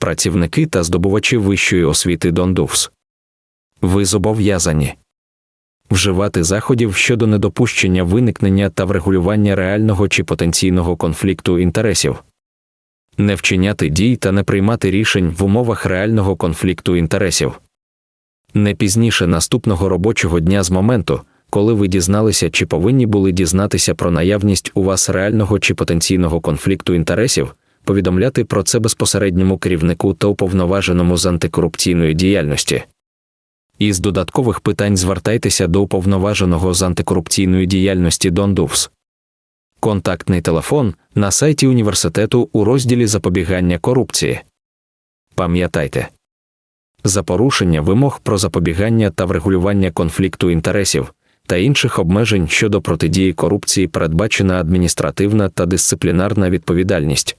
працівники та здобувачі вищої освіти Дондувс. Ви зобов'язані вживати заходів щодо недопущення виникнення та врегулювання реального чи потенційного конфлікту інтересів, не вчиняти дій та не приймати рішень в умовах реального конфлікту інтересів. Не пізніше наступного робочого дня з моменту, коли ви дізналися чи повинні були дізнатися про наявність у вас реального чи потенційного конфлікту інтересів, повідомляти про це безпосередньому керівнику та уповноваженому з антикорупційної діяльності. Із додаткових питань звертайтеся до уповноваженого з антикорупційної діяльності Дондувс. Контактний телефон на сайті університету у розділі запобігання корупції. Пам'ятайте за порушення вимог про запобігання та врегулювання конфлікту інтересів та інших обмежень щодо протидії корупції передбачена адміністративна та дисциплінарна відповідальність.